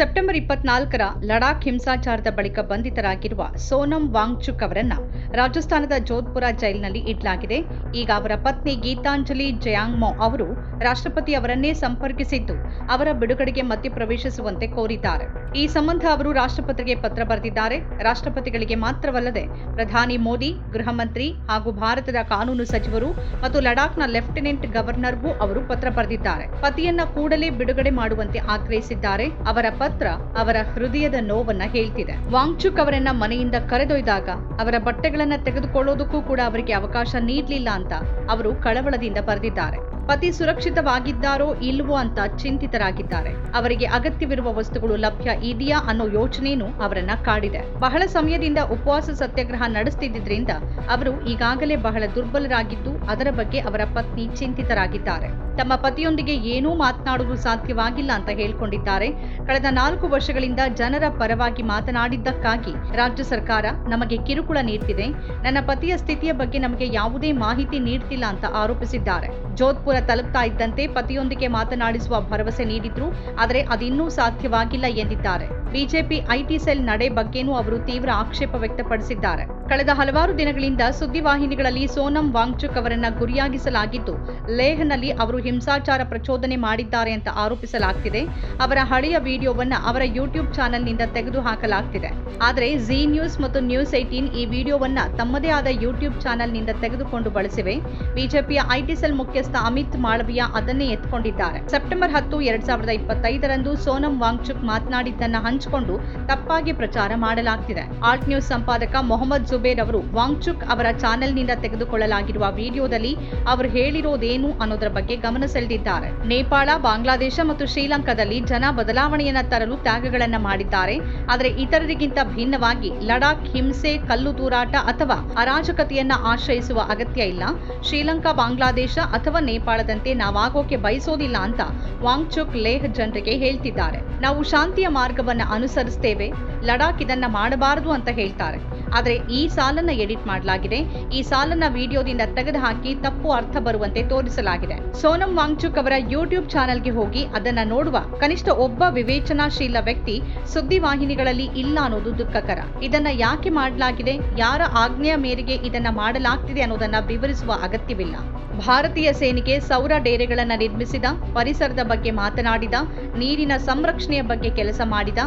September ಇಪ್ಪತ್ನಾಲ್ಕರ ಲಡಾಖ್ ಹಿಂಸಾಚಾರದ ಬಳಿಕ ಬಂಧಿತರಾಗಿರುವ ಸೋನಂ ವಾಂಗ್ಚುಕ್ ಅವರನ್ನ ರಾಜಸ್ಥಾನದ ಜೋಧ್ಪುರ ಜೈಲಿನಲ್ಲಿ ಇಡಲಾಗಿದೆ. ಈಗ ಅವರ ಪತ್ನಿ ಗೀತಾಂಜಲಿ ಜಯಾಂಗ್ಮೋ ಅವರು ರಾಷ್ಟ್ರಪತಿ ಅವರನ್ನೇ ಸಂಪರ್ಕಿಸಿದ್ದು ಅವರ ಬಿಡುಗಡೆಗೆ ಮಧ್ಯಪ್ರವೇಶಿಸುವಂತೆ ಕೋರಿದ್ದಾರೆ. ಈ ಸಂಬಂಧ ಅವರು ರಾಷ್ಟ್ರಪತಿಗೆ ಪತ್ರ ಬರೆದಿದ್ದಾರೆ. ರಾಷ್ಟ್ರಪತಿಗಳಿಗೆ ಮಾತ್ರವಲ್ಲದೆ ಪ್ರಧಾನಿ ಮೋದಿ ಗೃಹ ಮಂತ್ರಿ ಹಾಗೂ ಭಾರತದ ಕಾನೂನು ಸಚಿವರು ಮತ್ತು ಲಡಾಖ್ನ ಲೆಫ್ಟಿನೆಂಟ್ ಗವರ್ನರ್ಗೂ ಅವರು ಪತ್ರ ಬರೆದಿದ್ದಾರೆ. ಪತಿಯನ್ನ ಕೂಡಲೇ ಬಿಡುಗಡೆ ಮಾಡುವಂತೆ ಆಗ್ರಹಿಸಿದ್ದಾರೆ. ಅವರ ಪತ್ರ ಅವರ ಹೃದಯದ ನೋವನ್ನ ಹೇಳ್ತಿದೆ. ವಾಂಗ್ಚುಕ್ ಅವರನ್ನ ಮನೆಯಿಂದ ಕರೆದೊಯ್ದಾಗ ಅವರ ಬಟ್ಟೆಗಳನ್ನ ತೆಗೆದುಕೊಳ್ಳೋದಕ್ಕೂ ಕೂಡ ಅವರಿಗೆ ಅವಕಾಶ ನೀಡಲಿಲ್ಲ ಅಂತ ಅವರು ಕಳವಳದಿಂದ ಬರೆದಿದ್ದಾರೆ. ಪತಿ ಸುರಕ್ಷಿತವಾಗಿದ್ದಾರೋ ಇಲ್ವೋ ಅಂತ ಚಿಂತಿತರಾಗಿದ್ದಾರೆ. ಅವರಿಗೆ ಅಗತ್ಯವಿರುವ ವಸ್ತುಗಳು ಲಭ್ಯ ಇದೆಯಾ ಅನ್ನೋ ಯೋಚನೆನೂ ಅವರನ್ನ ಕಾಡಿದೆ. ಬಹಳ ಸಮಯದಿಂದ ಉಪವಾಸ ಸತ್ಯಾಗ್ರಹ ನಡೆಸ್ತಿದ್ದರಿಂದ ಅವರು ಈಗಾಗಲೇ ಬಹಳ ದುರ್ಬಲರಾಗಿದ್ದು ಅದರ ಬಗ್ಗೆ ಅವರ ಪತ್ನಿ ಚಿಂತಿತರಾಗಿದ್ದಾರೆ. ತಮ್ಮ ಪತಿಯೊಂದಿಗೆ ಏನೂ ಮಾತನಾಡಲು ಸಾಧ್ಯವಾಗಿಲ್ಲ ಅಂತ ಹೇಳ್ಕೊಂಡಿದ್ದಾರೆ. ಕಳೆದ ನಾಲ್ಕು ವರ್ಷಗಳಿಂದ ಜನರ ಪರವಾಗಿ ಮಾತನಾಡಿದ್ದಕ್ಕಾಗಿ ರಾಜ್ಯ ಸರ್ಕಾರ ನಮಗೆ ಕಿರುಕುಳ ನೀಡ್ತಿದೆ. ನನ್ನ ಪತಿಯ ಸ್ಥಿತಿಯ ಬಗ್ಗೆ ನಮಗೆ ಯಾವುದೇ ಮಾಹಿತಿ ನೀಡ್ತಿಲ್ಲ ಅಂತ ಆರೋಪಿಸಿದ್ದಾರೆ. ಜೋಧ್ಪುರ ತಲುಪ್ತಾ ಇದ್ದಂತೆ ಪತಿಯೊಂದಿಗೆ ಮಾತನಾಡಿಸುವ ಭರವಸೆ ನೀಡಿದ್ರು, ಆದರೆ ಅದಿನ್ನೂ ಸಾಧ್ಯವಾಗಿಲ್ಲ ಎಂದಿದ್ದಾರೆ. ಬಿಜೆಪಿ ಐಟಿ ಸೆಲ್ ನಡೆ ಬಗ್ಗೆನೂ ಅವರು ತೀವ್ರ ಆಕ್ಷೇಪ ವ್ಯಕ್ತಪಡಿಸಿದ್ದಾರೆ. ಕಳೆದ ಹಲವಾರು ದಿನಗಳಿಂದ ಸುದ್ದಿವಾಹಿನಿಗಳಲ್ಲಿ ಸೋನಂ ವಾಂಗ್ಚುಕ್ ಅವರನ್ನ ಗುರಿಯಾಗಿಸಲಾಗಿದ್ದು, ಲೇಹ್ನಲ್ಲಿ ಅವರು ಹಿಂಸಾಚಾರ ಪ್ರಚೋದನೆ ಮಾಡಿದ್ದಾರೆ ಅಂತ ಆರೋಪಿಸಲಾಗ್ತಿದೆ. ಅವರ ಹಳೆಯ ವಿಡಿಯೋವನ್ನ ಅವರ ಯೂಟ್ಯೂಬ್ ಚಾನೆಲ್ನಿಂದ ತೆಗೆದು ಹಾಕಲಾಗ್ತಿದೆ ಆದರೆ ಜಿ ನ್ಯೂಸ್ ಮತ್ತು ನ್ಯೂಸ್ ಏಟೀನ್ ಈ ವಿಡಿಯೋವನ್ನ ತಮ್ಮದೇ ಆದ ಯೂಟ್ಯೂಬ್ ಚಾನೆಲ್ನಿಂದ ತೆಗೆದುಕೊಂಡು ಬಳಸಿವೆ. ಬಿಜೆಪಿಯ ಐಟಿ ಸೆಲ್ ಮುಖ್ಯಸ್ಥ ಅಮಿತ್ ಮಾಳವಿಯಾ ಅದನ್ನೇ ಎತ್ಕೊಂಡಿದ್ದಾರೆ. ಸೆಪ್ಟೆಂಬರ್ ಹತ್ತು, ಎರಡ್ ಸಾವಿರದ ಇಪ್ಪತ್ತೈದರಂದು ಸೋನಂ ವಾಂಗ್ಚುಕ್ ಮಾತನಾಡಿದ್ದನ್ನ ಹಂಚಿಕೊಂಡು ತಪ್ಪಾಗಿ ಪ್ರಚಾರ ಮಾಡಲಾಗ್ತಿದೆ. ಆಲ್ಟ್ ನ್ಯೂಸ್ ಸಂಪಾದಕ ಮೊಹಮ್ಮದ್ ಜುಬೇರ್ ಅವರು ವಾಂಗ್ಚುಕ್ ಅವರ ಚಾನೆಲ್ನಿಂದ ತೆಗೆದುಕೊಳ್ಳಲಾಗಿರುವ ವಿಡಿಯೋದಲ್ಲಿ ಅವರು ಹೇಳಿರೋದೇನು ಅನ್ನೋದರ ಬಗ್ಗೆ ಗಮನ ಸೆಳೆದಿದ್ದಾರೆ. ನೇಪಾಳ, ಬಾಂಗ್ಲಾದೇಶ ಮತ್ತು ಶ್ರೀಲಂಕಾದಲ್ಲಿ ಜನ ಬದಲಾವಣೆಯನ್ನ ತರಲು ತ್ಯಾಗಗಳನ್ನ ಮಾಡಿದ್ದಾರೆ. ಆದರೆ ಇತರರಿಗಿಂತ ಭಿನ್ನವಾಗಿ ಲಡಾಖ್ ಹಿಂಸೆ, ಕಲ್ಲು ತೂರಾಟ ಅಥವಾ ಅರಾಜಕತೆಯನ್ನ ಆಶ್ರಯಿಸುವ ಅಗತ್ಯ ಇಲ್ಲ. ಶ್ರೀಲಂಕಾ, ಬಾಂಗ್ಲಾದೇಶ ಅಥವಾ ನೇಪಾಳದಂತೆ ನಾವಾಗೋಕೆ ಬಯಸೋದಿಲ್ಲ ಅಂತ ವಾಂಗ್ಚುಕ್ ಲೇಹ್ ಜನರಿಗೆ ಹೇಳ್ತಿದ್ದಾರೆ. ನಾವು ಶಾಂತಿಯ ಮಾರ್ಗವನ್ನ ಅನುಸರಿಸ್ತೇವೆ, ಲಡಾಖ್ ಇದನ್ನ ಮಾಡಬಾರದು ಅಂತ ಹೇಳ್ತಾರೆ. ಆದರೆ ಈ ಸಾಲನ್ನ ಎಡಿಟ್ ಮಾಡಲಾಗಿದೆ. ಈ ಸಾಲನ್ನ ವಿಡಿಯೋದಿಂದ ತೆಗೆದುಹಾಕಿ ತಪ್ಪು ಅರ್ಥ ಬರುವಂತೆ ತೋರಿಸಲಾಗಿದೆ. ಸೋನಂ ವಾಂಗ್ಚುಕ್ ಅವರ ಯೂಟ್ಯೂಬ್ ಚಾನೆಲ್ಗೆ ಹೋಗಿ ಅದನ್ನ ನೋಡುವ ಕನಿಷ್ಠ ಒಬ್ಬ ವಿವೇಚನಾಶೀಲ ವ್ಯಕ್ತಿ ಸುದ್ದಿವಾಹಿನಿಗಳಲ್ಲಿ ಇಲ್ಲ ಅನ್ನೋದು ದುಃಖಕರ. ಇದನ್ನ ಯಾಕೆ ಮಾಡಲಾಗಿದೆ? ಯಾರ ಆಜ್ಞೆಯ ಮೇರೆಗೆ ಇದನ್ನ ಮಾಡಲಾಗ್ತಿದೆ ಅನ್ನೋದನ್ನ ವಿವರಿಸುವ ಅಗತ್ಯವಿಲ್ಲ. ಭಾರತೀಯ ಸೇನೆಗೆ ಸೌರ ಡೇರೆಗಳನ್ನು ನಿರ್ಮಿಸಿದ ಪರಿಸರದ ಬಗ್ಗೆ ಮಾತನಾಡಿದ ನೀರಿನ ಸಂರಕ್ಷಣೆಯ ಬಗ್ಗೆ ಕೆಲಸ ಮಾಡಿದ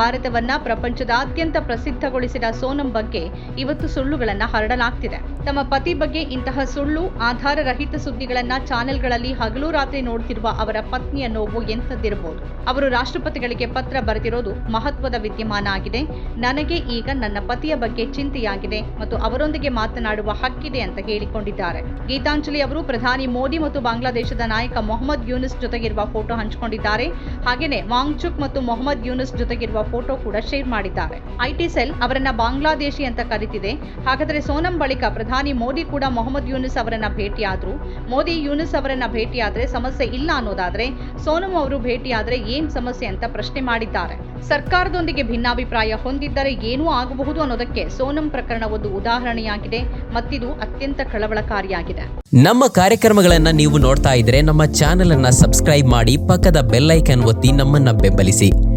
ಭಾರತವನ್ನ ಪ್ರಪಂಚದಾದ್ಯಂತ ಪ್ರಸಿದ್ಧಗೊಳಿಸಿದ ಸೋನಂ ಬಗ್ಗೆ ಇವತ್ತು ಸುಳ್ಳುಗಳನ್ನ ಹರಡಲಾಗ್ತಿದೆ. ತಮ್ಮ ಪತಿ ಬಗ್ಗೆ ಇಂತಹ ಸುಳ್ಳು, ಆಧಾರರಹಿತ ಸುದ್ದಿಗಳನ್ನ ಚಾನೆಲ್ಗಳಲ್ಲಿ ಹಗಲು ರಾತ್ರಿ ನೋಡ್ತಿರುವ ಅವರ ಪತ್ನಿಯ ನೋವು ಎಂಥದ್ದಿರಬಹುದು ಅವರು ರಾಷ್ಟ್ರಪತಿಗಳಿಗೆ ಪತ್ರ ಬರೆದಿರೋದು ಮಹತ್ವದ ವಿದ್ಯಮಾನ ಆಗಿದೆ. ನನಗೆ ಈಗ ನನ್ನ ಪತಿಯ ಬಗ್ಗೆ ಚಿಂತೆಯಾಗಿದೆ ಮತ್ತು ಅವರೊಂದಿಗೆ ಮಾತನಾಡುವ ಹಕ್ಕಿದೆ ಅಂತ ಹೇಳಿಕೊಂಡಿದ್ದಾರೆ. ಗೀತಾಂಜಲಿ ಅವರು ಪ್ರಧಾನಿ ಮೋದಿ ಮತ್ತು ಬಾಂಗ್ಲಾದೇಶದ ನಾಯಕ ಮೊಹಮ್ಮದ್ ಯೂನಿಸ್ ಜೊತೆಗಿರುವ ಫೋಟೋ ಹಂಚಿಕೊಂಡಿದ್ದಾರೆ. ಹಾಗೆಯೇ ವಾಂಗ್ಚುಕ್ ಮತ್ತು ಮೊಹಮ್ಮದ್ ಯೂನಿಸ್ ಜೊತೆಗಿರುವ ಫೋಟೋ ಕೂಡ ಶೇರ್ ಮಾಡಿದ್ದಾರೆ. ಐಟಿ ಸೆಲ್ ಅವರನ್ನ ಬಾಂಗ್ಲಾದೇಶಿ ಅಂತ ಕರೀತಿದೆ. ಹಾಗಾದ್ರೆ ಸೋನಂ ಬಳಿಕ ಪ್ರಧಾನಿ ಮೋದಿ ಕೂಡ ಮೊಹಮ್ಮದ್ ಯೂನಿಸ್ ಅವರನ್ನ ಭೇಟಿಯಾದ್ರು. ಮೋದಿ ಯೂನಿಸ್ ಅವರನ್ನ ಭೇಟಿಯಾದ್ರೆ ಸಮಸ್ಯೆ ಇಲ್ಲ ಅನ್ನೋದಾದ್ರೆ ಸೋನಂ ಅವರು ಭೇಟಿಯಾದ್ರೆ ಏನ್ ಸಮಸ್ಯೆ ಅಂತ ಪ್ರಶ್ನೆ ಮಾಡಿದ್ದಾರೆ. ಸರ್ಕಾರದೊಂದಿಗೆ ಭಿನ್ನಾಭಿಪ್ರಾಯ ಹೊಂದಿದ್ದರೆ ಏನೂ ಆಗಬಹುದು ಅನ್ನೋದಕ್ಕೆ ಸೋನಂ ಪ್ರಕರಣ ಒಂದು ಉದಾಹರಣೆಯಾಗಿದೆ. ಮತ್ತಿದು ಅತ್ಯಂತ ಕಳವಳಕಾರಿಯಾಗಿದೆ. ನಮ್ಮ ಕಾರ್ಯಕ್ರಮಗಳನ್ನ ನೀವು ನೋಡ್ತಾ ಇದ್ರೆ ನಮ್ಮ ಚಾನೆಲ್ ಅನ್ನ ಸಬ್ಸ್ಕ್ರೈಬ್ ಮಾಡಿ ಪಕ್ಕದ ಬೆಲ್ಲೈಕನ್ ಒತ್ತಿ ನಮ್ಮನ್ನ ಬೆಂಬಲಿಸಿ.